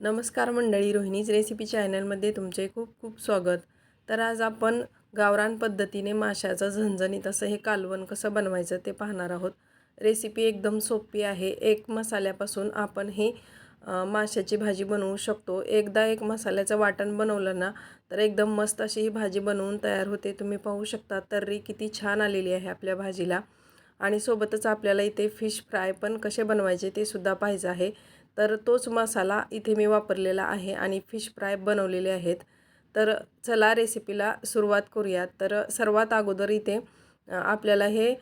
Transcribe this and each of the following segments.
नमस्कार मंडळी रोहिणीज रेसिपी चॅनलमध्ये तुमचे खूप खूप स्वागत. तर आज आपण गावरान पद्धतीने माशाचं झणझणीत असं हे कालवण कसं बनवायचं ते पाहणार आहोत. रेसिपी एकदम सोपी आहे. एक मसाल्यापासून आपण हे माशाची भाजी बनवू शकतो. एकदा एक मसाल्याचं वाटण बनवलं ना तर एकदम मस्त अशी ही भाजी बनवून तयार होते. तुम्ही पाहू शकता तर्री किती छान आलेली आहे आपल्या भाजीला. आणि सोबतच आपल्याला इथे फिश फ्राय पण कसे बनवायचे ते सुद्धा पाहिजे आहे. तर तोच मसाला इथे मी वापरलेला आहे आणि फिश फ्राय बनवलेले आहेत. तर चला रेसिपीला सुरुवात करूयात. तर सर्वात अगोदर इथे आपल्याला हे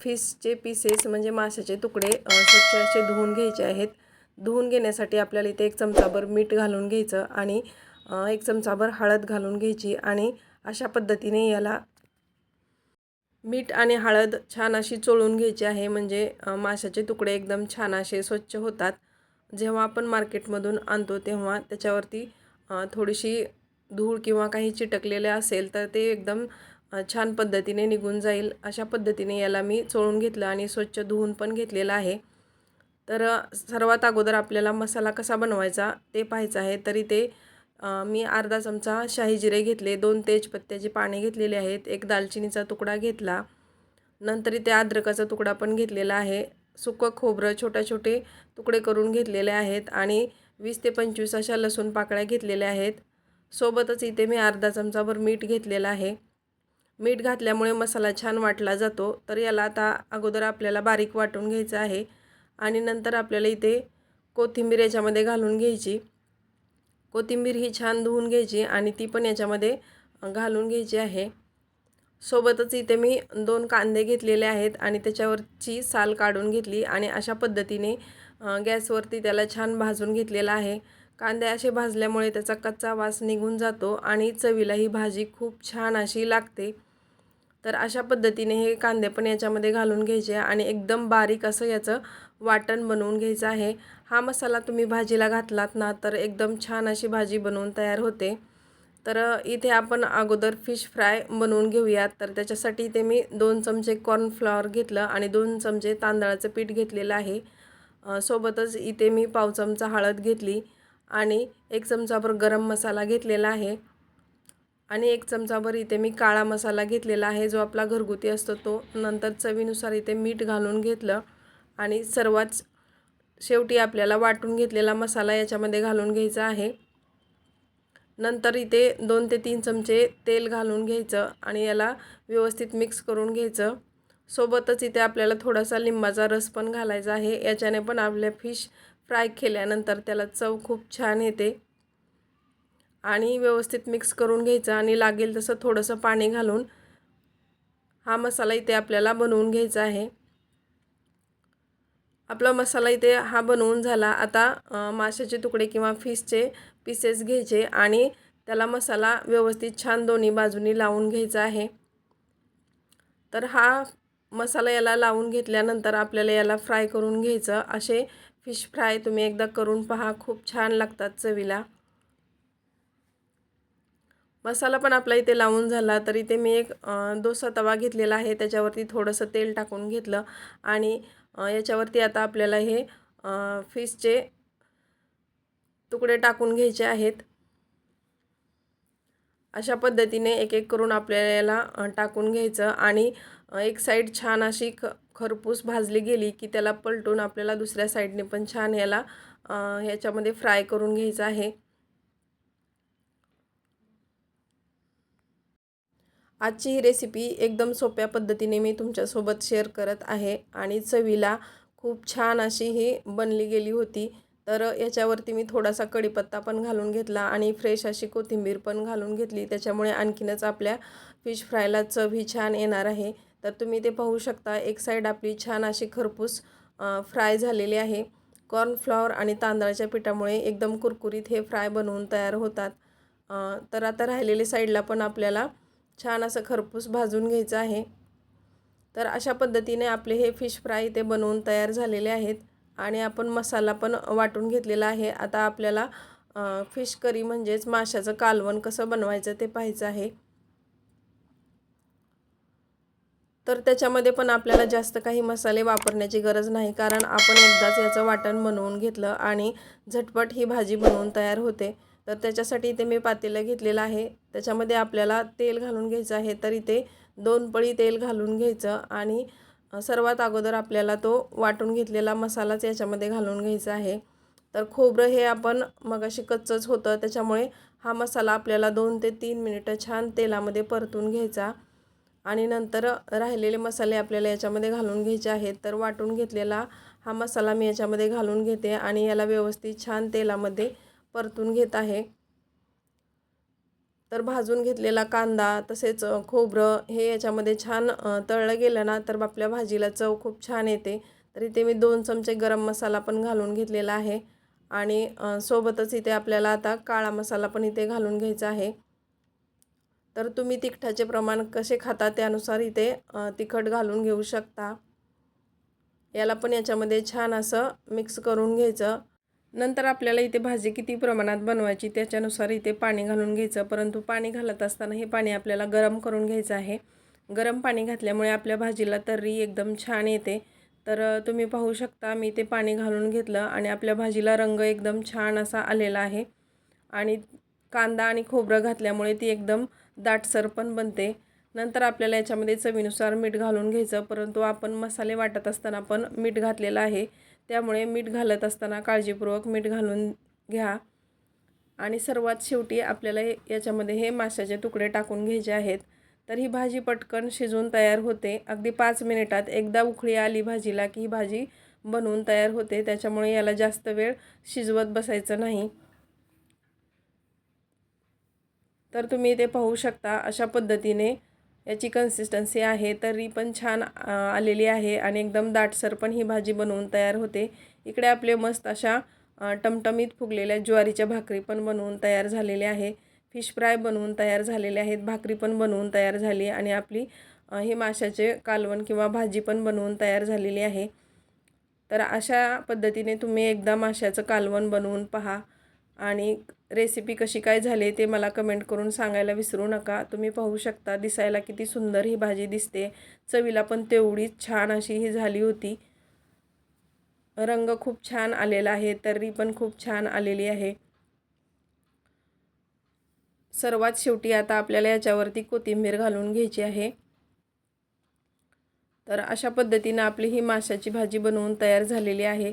फिशचे पीसेस म्हणजे माशाचे तुकडे स्वच्छ असे धुवून घ्यायचे आहेत. धुवून घेण्यासाठी आपल्याला इथे एक चमचाभर मीठ घालून घ्यायचं आणि एक चमचाभर हळद घालून घ्यायची आणि अशा पद्धतीने याला मीठ आणि हळद छान अशी चोळून घ्यायची आहे. म्हणजे माशाचे तुकडे एकदम छान असे स्वच्छ होतात. जेव्हा आपण मार्केटमधून आणतो तेव्हा त्याच्यावरती थोडीशी धूळ किंवा काही चिटकलेले असेल तर ते एकदम छान पद्धतीने निघून जाईल. अशा पद्धतीने याला मी चोळून घेतलं आणि स्वच्छ धुवून पण घेतलेलं आहे. तर सर्वात अगोदर आपल्याला मसाला कसा बनवायचा ते पाहायचं आहे. तरी ते मी अर्धा चमचा शाही जिरे घेतले दोन तेजपत्त्याची पाने घेतलेले आहेत एक दालचिनीचा तुकडा घेतला. नंतर इथे अद्रकाचा तुकडा पण घेतलेला आहे. सुकं खोबरं छोटे छोटे तुकडे करून घेतलेले आहेत आणि वीस ते पंचवीस अशा लसूण पाकळ्या घेतलेल्या आहेत. सोबतच इथे मी अर्धा चमचाभर मीठ घेतलेलं आहे. मीठ घातल्यामुळे मसाला छान वाटला जातो. तर याला आता अगोदर आपल्याला बारीक वाटून घ्यायचं आहे आणि नंतर आपल्याला इथे कोथिंबीर याच्यामध्ये घालून घ्यायची. कोथिंबीर ही छान धुवून घ्यायची आणि ती पण याच्यामध्ये घालून घ्यायची आहे. सोबतच इथे मी दोन कांदे घेतलेले आहेत आणि त्याच्यावरची साल काढून घेतली आणि अशा पद्धतीने गॅसवरती त्याला छान भाजून घेतलेला आहे. कांदे असे भाजल्यामुळे त्याचा कच्चा वास निघून जातो आणि चवीला ही भाजी खूप छान अशी लागते. तर अशा पद्धतीने हे कांदे पण याच्यामध्ये घालून घ्यायचे आणि एकदम बारीक असं याचं वाटण बनवून घ्यायचं आहे. हा मसाला तुम्ही भाजीला घातलात ना तर एकदम छान अशी भाजी बनवून तयार होते. तर इथे आपण अगोदर फिश फ्राय बनवून घेऊयात. तर त्याच्यासाठी इथे मी दोन चमचे कॉर्नफ्लॉवर घेतलं आणि दोन चमचे तांदळाचं पीठ घेतलेलं आहे. सोबतच इथे मी पाव चमचा हळद घेतली आणि एक चमचाभर गरम मसाला घेतलेला आहे. आणि एक चमचाभर इथे मी काळा मसाला घेतलेला आहे जो आपला घरगुती असतो तो. नंतर चवीनुसार इथे मीठ घालून घेतलं आणि सर्वात शेवटी आपल्याला वाटून घेतलेला मसाला याच्यामध्ये घालून घ्यायचा आहे. नंतर इथे दोन ते तीन चमचे तेल घालून घ्यायचं आणि याला व्यवस्थित मिक्स करून घ्यायचं. सोबतच इथे आपल्याला थोडासा लिंबाचा रस पण घालायचा आहे. याच्याने पण आपल्या फिश फ्राय केल्यानंतर त्याला चव खूप छान येते. आणि व्यवस्थित मिक्स करून घ्यायचं आणि लागेल तसं थोडंसं पाणी घालून हा मसाला इथे आपल्याला बनवून घ्यायचा आहे. आपला मसाला इथे हा बनवून झाला. आता माशाचे तुकडे किंवा फिशचे पीसेस घ्यायचे आणि त्याला मसाला व्यवस्थित छान दोन्ही बाजूनी लावून घ्यायचा आहे. तर हा मसाला याला लावून घेतल्यानंतर आपल्याला याला फ्राय करून घ्यायचं. असे फिश फ्राय तुम्ही एकदा करून पहा. खूप छान लागतात चवीला. मसाला पण आपला इथे लावून झाला. तर इथे मी एक डोसा तवा घेतलेला आहे. त्याच्यावरती थोडंसं तेल टाकून घेतलं आणि याच्यावरती आता आपल्याला हे फिशचे तुकडे टाकून घ्यायचे आहेत. अशा पद्धतीने एक एक करून आपल्याला याला टाकून घ्यायचं आणि एक साईड छान अशी ख खरपूस भाजली गेली की त्याला पलटून आपल्याला दुसऱ्या साईडने पण छान याला ह्याच्यामध्ये फ्राय करून घ्यायचं आहे. आजची ही रेसिपी एकदम सोप्या पद्धतीने मी तुमच्यासोबत शेअर करत आहे आणि चवीला खूप छान अशी ही बनली गेली होती. तर याच्यावरती मी थोडासा कढीपत्ता पण घालून घेतला आणि फ्रेश अशी कोथिंबीर पण घालून घेतली. त्याच्यामुळे आणखीनच आपल्या फिश फ्रायला चव ही छान येणार आहे. तर तुम्ही ते पाहू शकता एक साईड आपली छान अशी खरपूस फ्राय झालेली आहे. कॉर्नफ्लॉवर आणि तांदळाच्या पिठामुळे एकदम कुरकुरीत हे फ्राय बनवून तयार होतात. तर आता राहिलेले साईडला पण आपल्याला छान असं खरपूस भाजून घ्यायचं आहे. तर अशा पद्धतीने आपले हे फिश फ्राय इथे बनवून तयार झालेले आहेत आणि आपण मसाला पण वाटून घेतलेला आहे. आता आपल्याला फिश करी म्हणजेच माशाचं कालवण कसं बनवायचं ते पाहायचं आहे. तर त्याच्यामध्ये पण आपल्याला जास्त काही मसाले वापरण्याची गरज नाही कारण आपण एकदाच याचं वाटण बनवून घेतलं आणि झटपट ही भाजी बनवून तयार होते. तर त्याच्यासाठी इथे मी पातेलं घेतलेलं आहे. त्याच्यामध्ये आपल्याला तेल घालून घ्यायचं आहे तर इथे दोन पळी तेल घालून घ्यायचं आणि सर्वात अगोदर आपल्याला तो वाटून घेतलेला मसालाच याच्यामध्ये घालून घ्यायचा आहे. तर खोबरं हे आपण मगाशी कच्चंच होतं त्याच्यामुळे हा मसाला आपल्याला दोन ते तीन मिनिटं छान तेलामध्ये परतून घ्यायचा आणि नंतर राहिलेले मसाले आपल्याला याच्यामध्ये घालून घ्यायचे आहेत. तर वाटून घेतलेला हा मसाला मी याच्यामध्ये घालून घेते आणि याला व्यवस्थित छान तेलामध्ये परतून घेत आहे. तर भाजून घेतलेला कांदा तसेच खोबरं हे याच्यामध्ये छान तळलं गेलं ना तर आपल्या भाजीला चव खूप छान येते. तर इथे मी दोन चमचे गरम मसाला पण घालून घेतलेला आहे. आणि सोबतच इथे आपल्याला आता काळा मसाला पण इथे घालून घ्यायचा आहे. तर तुम्ही तिखटाचे प्रमाण कसे खाता त्यानुसार इथे तिखट घालून घेऊ शकता. याला पण याच्यामध्ये छान असं मिक्स करून घ्यायचं. नंतर आपल्याला इथे भाजी किती प्रमाणात बनवायची त्याच्यानुसार इथे पाणी घालून घ्यायचं. परंतु पाणी घालत असताना हे पाणी आपल्याला गरम करून घ्यायचं आहे. गरम पाणी घातल्यामुळे आपल्या भाजीला तर्री एकदम छान येते. तर तुम्ही पाहू शकता मी ते पाणी घालून घेतलं आणि आपल्या भाजीला रंग एकदम छान असा आलेला आहे. आणि कांदा आणि खोबरं घातल्यामुळे ती एकदम दाटसर पण बनते. नंतर आपल्याला याच्यामध्ये चवीनुसार मीठ घालून घ्यायचं. परंतु आपण मसाले वाटत असताना पण मीठ घातलेलं आहे. त्यामुळे मीठ घालत असताना काळजीपूर्वक मीठ घालून घ्या. आणि सर्वात शेवटी आपल्याला याच्यामध्ये हे माशाचे तुकडे टाकून घ्यायचे आहेत. तर ही भाजी पटकन शिजून तयार होते. अगदी पाच मिनिटात एकदा उखळी आली भाजीला की ही भाजी बनवून तयार होते. त्याच्यामुळे याला जास्त वेळ शिजवत बसायचं नाही. तर तुम्ही ते पाहू शकता अशा पद्धतीने याची कन्सिस्टन्सी आहे तरी पण छान आलेली आहे आणि एकदम दाटसर पण ही भाजी बनवून तयार होते. इकडे आपले मस्त अशा टमटमीत फुगलेल्या ज्वारीच्या भाकरी पण बनवून तयार झालेल्या आहे. फिश फ्राय बनवून तयार झालेले आहेत भाकरी पण बनवून तयार झाली आणि आपली हे माशाचे कालवण किंवा भाजी पण बनवून तयार झालेली आहे. तर अशा पद्धतीने तुम्ही एकदा माशाचं कालवण बनवून पहा आणि रेसिपी कशी काय झाली ते मला कमेंट करून सांगायला विसरू नका. तुम्ही पाहू शकता दिसायला किती सुंदर ही भाजी दिसते. चवीला पण तेवढीच छान अशी ही झाली होती. रंग खूप छान आलेला आहे तर्री पण खूप छान आलेली आहे. सर्वात शेवटी आता आपल्याला याच्यावरती कोथिंबीर घालून घ्यायची आहे. तर अशा पद्धतीनं आपली ही माशाची भाजी बनवून तयार झालेली आहे.